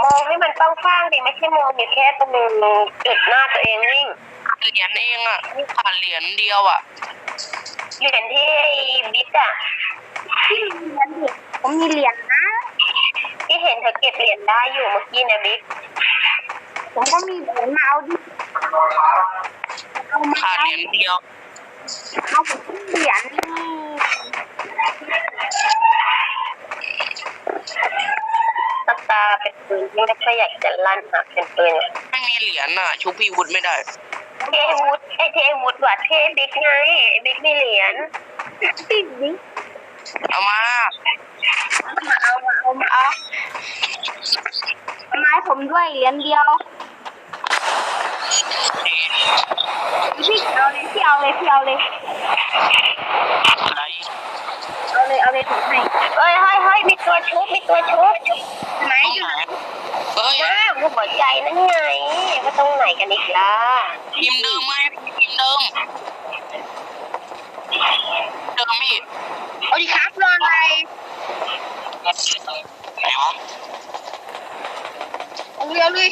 มองให้มันต้องข้างๆดิไม่ใช่มองอยู่แค่ตรงจุดหน้าตัวเองวิ่งเหรียญเองอะขาดเหรียญเดียวอะเหรียญที่ไอ้บิ๊กอะพี่มีเหรียญดิผมมีเหรียญนะ ที่เห็นเธอเก็บเหรียญได้อยู่เมื่อกี้นะบิ๊กผมก็มีเหรียญมาเอาดิเอามาขาดเอาเหรียญเดียวเอาผมมีเหรียญตาตาเป็นปืนที่ไม่ค่อยอยากจะลั่นหาเป็นปืนอะไม่มีเหรียญอะ ชุบพี่วุฒิไม่ได้เทวุฒไอเทวุฒว่ะเทบิ๊กไงไอ้บิ๊กมีเหรียญติดดิเอามามา เอามาเอามาเอาไม้ผมด้วยเหรียญเดียวพี่เอาเลยพี่เอาเลยพี่เอาเลย อะไร เอาเลยเอาเลยผมให้ เอ้ยเฮ้ยเฮ้ยมีตัวชุบมีตัวชุบไหนตรงอยู่ไหนไหนเฮ้ยน้าหัวใจนั่นไงว่าตรงไหนกันอีกล่ะทีมเดิมไหมทีมเดิมเดิมพี่เอาดิครับรออะไรไหนวะเอาเลยเอาเลย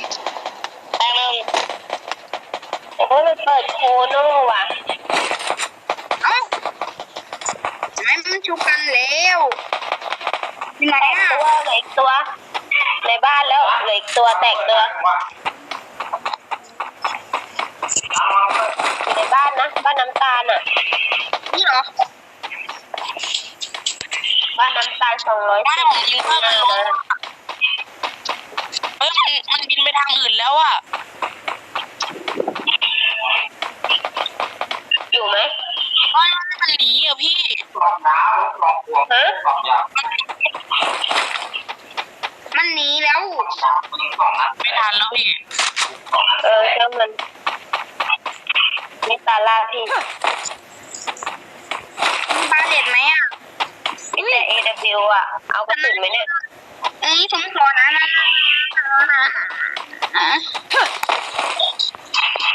แตงเลยโอ้ยมันเปิดโคโน่ว่ะเอ้าไหนมันชุบกันแล้วอยู่ ไหนแตกอะตัวเหลืออีกตัว ในบ้านแล้วเหลืออีกตัวแตกตัวอยู่ในบ้านนะบ้านน้ำตาลอะนี่เหรอบ้านน้ำตาลสองร้อยไม่สิบผมยิงเพิ่มมันล นี่ตาล่าพี่มีบาเลตไหมอะมีแต่ AW อะ เอากระสุนไหมเนี่ยเอ้ยผมขอนะนะอะ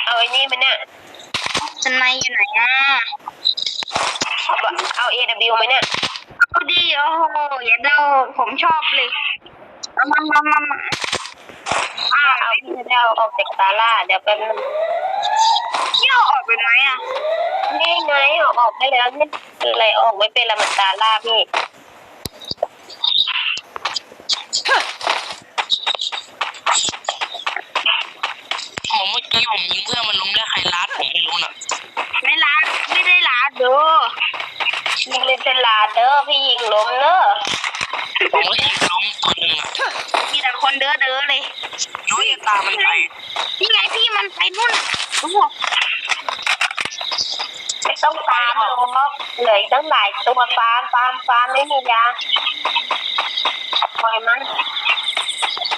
เอาไอ้นี่ไหมเนี่ยสไนยอยู่ไหนอะเอาบะเอา AW ไหมเนี่ยเอาดิโอ้โหอย่าเดาผมชอบเลยมามามามามาถ้าเอาพี่จะเอาออกจากตาล่าเดี๋ยวแป๊บนึง เที่ยวออกไปไหมอะนี่ไงออกออกได้แล้วนี่อะไรออกไม่เป็นละมันตาล่าพี่ผมเมื่อกี้ผมยิงเพื่อนมันลงได้ใครลัดผมไม่รู้น่ะไม่ลาไม่ได้ลาเด้อยิงเล่นเป็นลาเด้อพี่ยิงล้มเด้อผมก็ยิงล้มคนหนึ่งอะมีแต่คนเด้อเด้อเลยรู้ยตามมันไปนี่ไงพี่มันไปนู่นโอ้โหไม่ ต้องตามหรอกเหลืออีกตั้งหลายตัวฟาร์มฟาร์มฟาร์มไม่มียาปล่อยมัน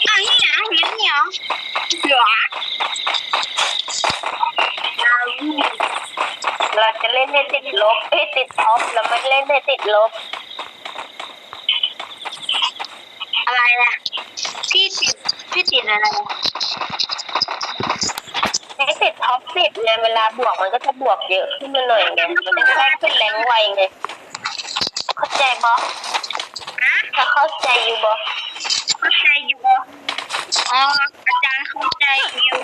อะนี่เหรอเห็นเหรอเหรอเราจะเล่นให้ติดลบให้ติดท็อปเราไม่เล่นให้ติดลบ อะไรล่ะ พี่ติดพี่ติดอะไรให้ติ ดท็อปสิบไงเวลาบวกมันก็จะบวกเยอะขึ้นมาหน่อยไงมันก็จะได้ขึ้นแรงไวไงเข้าใจบอฮะถ้าเข้าใจอยู่บอเข้าใจอยู่บ่อ๋ออาจารย์เข้าใจอยู่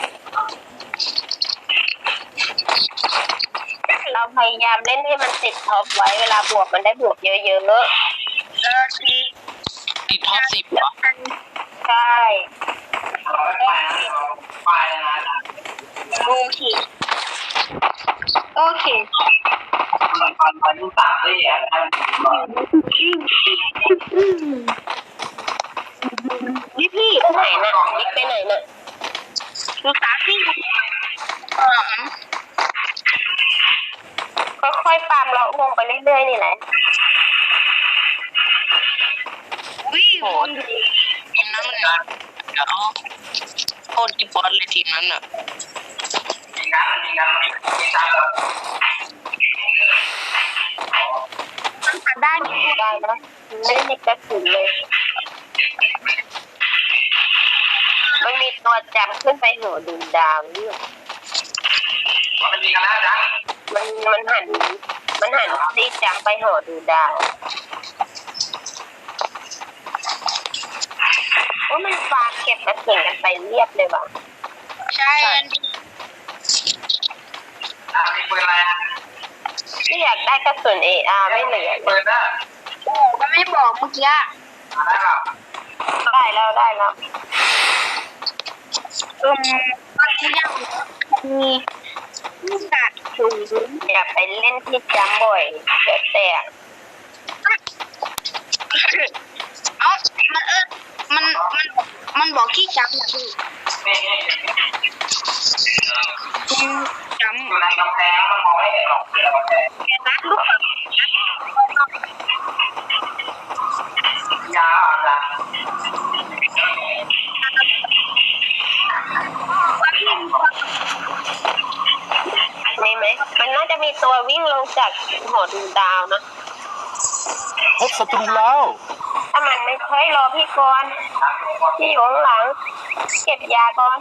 เราพยายามเล่นให้มันติดท็อปไว้เวลาบวกมันได้บวกเยอะเออทีติดท็อปสิบเหรอๆใช่ โอเค โอเคนี่พี่ไปไหนน่ะบิ๊กไปไหนน่ะดูสาพี่เออค่อยๆฟาร์มเราวงไปเรื่อยๆนี่แหละวิ่งโหทีมนั้นมันเดี๋ยวโทษที่บอสเลยทีมนั้นอะ มันตัดได้ไหมได้นะไม่ได้มีกระสุนเลยมันมีตัวจำขึ้นไปหัวดูดาวนี่มันมันหันมันหันซีจำไปหัวดูดาวว่ามันฟาดเก็บกระสุนกันไปเรียบเลยว่ะใช่ ที่อยากได้กระสุนเออาไม่เหลือเลยก็ไม่บอกเมื่อกี้ได้แล้วได้แล้วอืมที่ยังมีลูกกาดสูงอย่าไปเล่นที่จำบ่อยเดี๋ยวแตกเอ้ามันเออมันมันมันบอกที่จับนะพี่อืม จำอยู่ในกำแพงมันมองไม่เห็นหรอกเดี๋ยวกำแพงแกรักลูกยาวอะจ้ะมีไหมมันน่าจะมีตัววิ่งลงจากหอดูดาวนะพบศัตรูแล้วถ้ามันไม่เคยรอพี่กรณ์พี่อยู่ข้างหลัง เก็บยาก่อน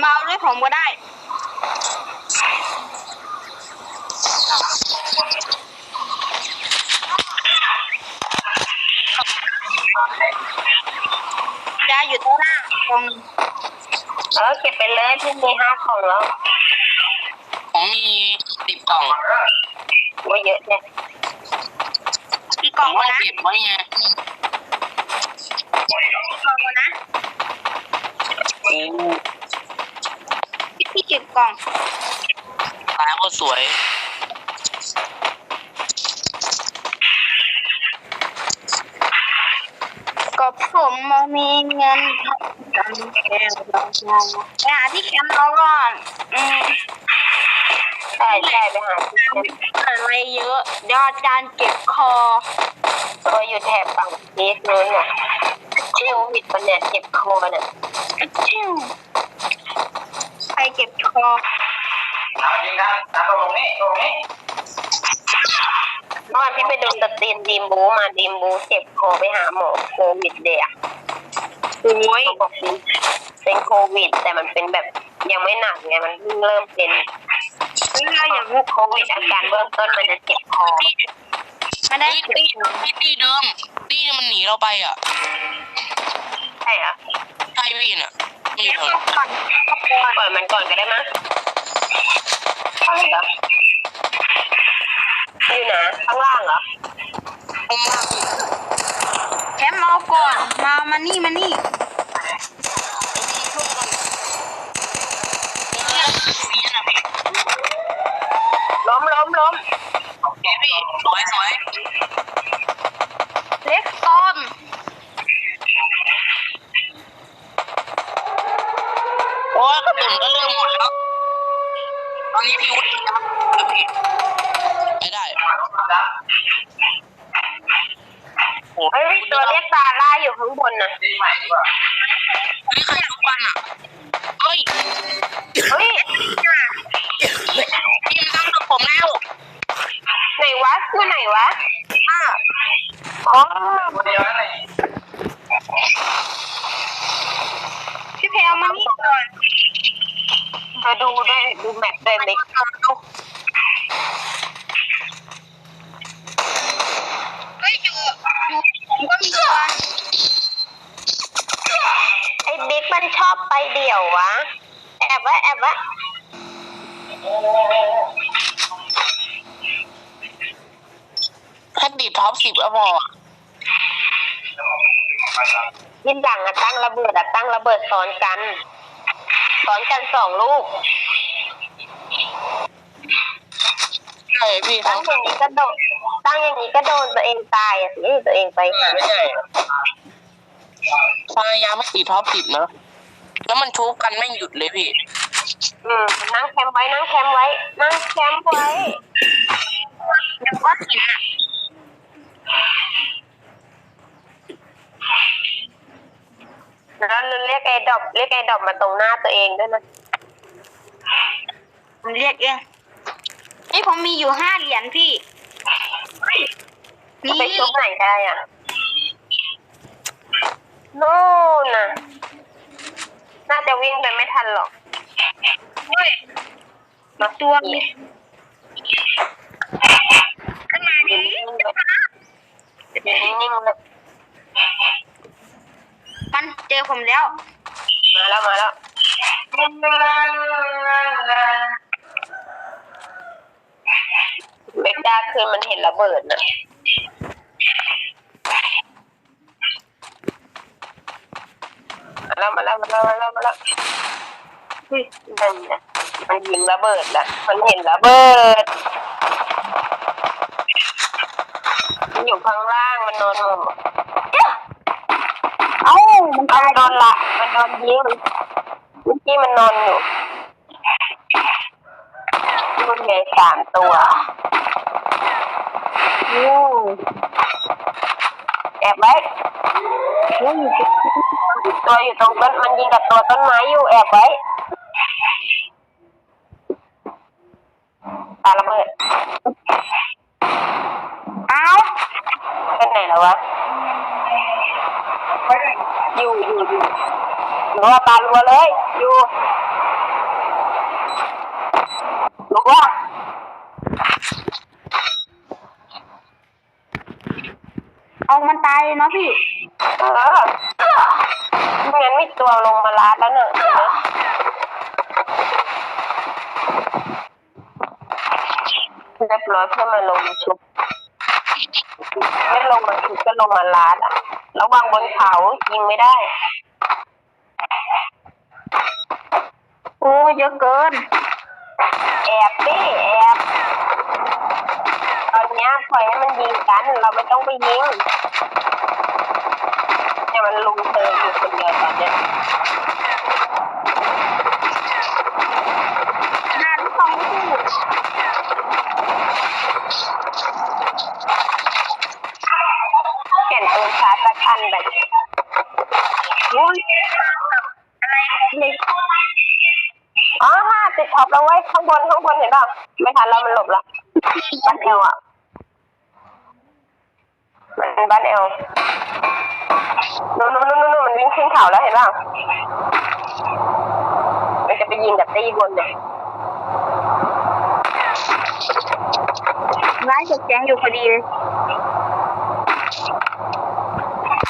มาเอาด้วยผมก็ได้ยาอยู่ตรงหน้าตรงเออเก็บไปเลยพี่มีห้าของแล้วผมมีสิบกล่องว่าเยอะเนี่ยพี่กผล่องมว่านะเก็บไว้ไงพี่กล่องนะพี่พี่ เก็บกล่อง ตายก็สวยก็ผมมามีเงินทำแค่ลองมองไปหาที่แคมป์เราก่อนอืมใช่ใช่ไปหาที่เก็บอะไรเยอะเดี๋ยวอาจารย์เก็บคอ ตัวอยู่แถบฝั่งพีทนู้นน่ะโควิดมันเนี่ยเจ็บคอน่ะชิวใคร เก็บคอเอาจริงครับนะตรงนี้ตรงนี้เมื่อวานพี่ไปดูสตรีมดีมบูมาดีมบูเจ็บคอไปหาหมอโควิดเดียโอ้ยเขาบอกเป็นเป็นโควิด แต่มันเป็นแบบยังไม่หนักไงมันเพิ่งเริ่มเป็นเราอย่าโควิดอาการเบื้องต้นมันจะเจ็บคอไม่ได้ตีเก็บตีตีตีเดิมตีเนี่ยมันหนีเราไปอะใช่เหรอใช่พี่น่ะ ไม่อยู่เก็บแถวก่อนก่อนปล่อยมันก่อนก็ได้มั้งใช่เหรออยู่นะข้างล่างเหรอผมว่าพี่แคมป์เราก่อน มามานี่มานี่สีน่ะพี่ล้มล้มล้มโอเคพี่สวยสวย เล็กต้น โอ้ยกระสุนก็เริ่มหมดแล้ว ตอนนี้พี่วุฒิครับพี่ไม่ได้ จ้ะ โอ้ เฮ้ยตัวเรียกตาล่าอยู่ข้างบนน่ะ ดีใหม่ดีกว่า ไม่ใครทุกวันอะ เฮ้ย เฮ้ย พี่มันตั้งกับผมแล้ว ไหนวะคือไหนวะอะอ๋อตัวเดียวนั่นเองพี่เพลมานี่ก่อนมาดูด้วยดูแมปด้วยมิกเฮ้ยอยู่อยู่ผมก็มีตัวไอ้บิ๊กมันชอบไปเดี่ยววะ แอบวะแอบวะ แค่ติดท็อปสิบแล้วพอยินหลังอะตั้งระเบิดอะตั้งระเบิดซ้อนกันซ้อนกันสองลูกใช่พี่ตั้ทั้งงอย่างนี้ก็โดนตั้งอย่างนี้ก็โดนตัวเองตายอะสิตัวเองไปหาไม่ใช่พยายามไม่ติดท็อปสิบนะแล้วมันชุบกันไม่หยุดเลยพี่ อืมนั่งแคมป์ไว้นั่งแคมป์ไว้นั่งแคมป์ไว้ยังก็หินอะ แล้วเรียกไอ้ดอกเรียกไอ้ดอกมาตรงหน้าตัวเองด้วยนะผมเรียกเองนี่ผมมีอยู่ห้าเหรียญพี่ นี่ไปชุบไหนได้อะโน่นน่ะ น่าจะวิ่งไปไม่ทันหรอกเฮ้ยมีตัวมี ขึ้นมาดินิ่งๆเลยนิ่งๆเลยขึ้นมา มาดินิ่งๆเลยขึ้นมาดินิ่งๆเลยขึ้นมาดินิ่งๆเลยเจอผมแล้ว มาแล้วมาแล้วเบกด้าคืนมันเห็นระเบิดน่ะมาแล้วมาแล้วมาแล้วมาแล้วมาแล้วเฮ้ยนั่นน่ะมันยิงระเบิดละมันเห็นระเบิดมัน อยู่ข้างล่างมันนอนหมอบเอ้ามันเอาตายโดนละ มันโดนยิงเมื่อกี้มันนอนอยู่รุ่นใหญ่สามตัวโอ้แอบไว้ตัวอยู่ตรงต้นมันยิงกับตัวต้นไม้อยู่แอบไว้ปาระเบิด เอ้า เป็นไหนแล้ววะ อยู่อยู่อยู่ รัวปารัวเลย อยู่รัวเอามันตายเลยเนาะพี่ เออไม่งั้นมีตัวลงมาลาดแล้วเนอะเรียบร้อยเพื่อมาลงมาชุบไม่ลงมาชุบก็ลงมาลาดอะ ระวังบนเขายิงไม่ได้ โอ้เยอะเกิน แอบดิแอบตอนนี้ปล่อยให้มันยิงกัน เราไม่ต้องไปยิงเนี่ยมันลุมเธออยู่คนเดียวตอนเนี้ยหน้าลูกสองลูกเปลี่ยนปืนชาร์จอันแบบ บนข้างบนเห็นป่ะไม่ทันแล้วมันหลบละบ้านเอลอะมันเป็นบ้านเอลนู่นนู่นนู่นนู่นมันวิ่งขึ้นเขาแล้วเห็นป่ะมันจะไปยิงกับตีบนเนี่ยร้ายจบแจ้งอยู่พอดีเลย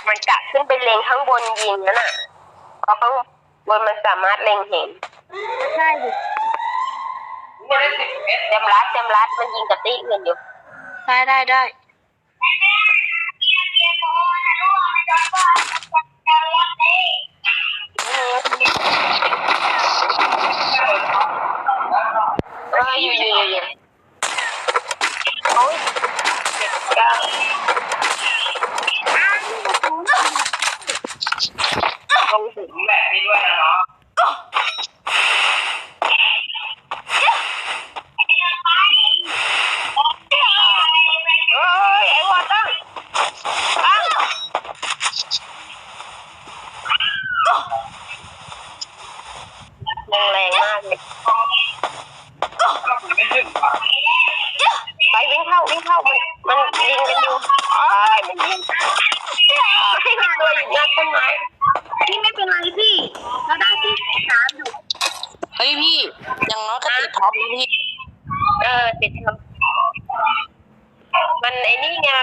มันกะขึ้นไปเล็งข้างบนยิงนั่นน่ะเพราะข้างบนมันสามารถเล็งเห็น ใช่ดิ ได้สิบเตรเต็มรัดเต็มรัดมันยิงกับตีอื่นอยู่ได้ได้ได้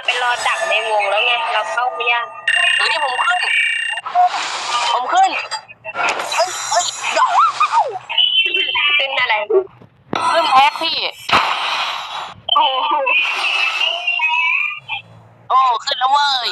ไปรอดักในวงแล้วไงเราเข้าไม่ยากเฮ้ผมขึ้น ผมขึ้นเฮ้ยเฮ้ยดอกขึ้นอะไรขึ้นแพ็คพี่ โอ้โหโอ้ ขึ้นแล้วเว้ย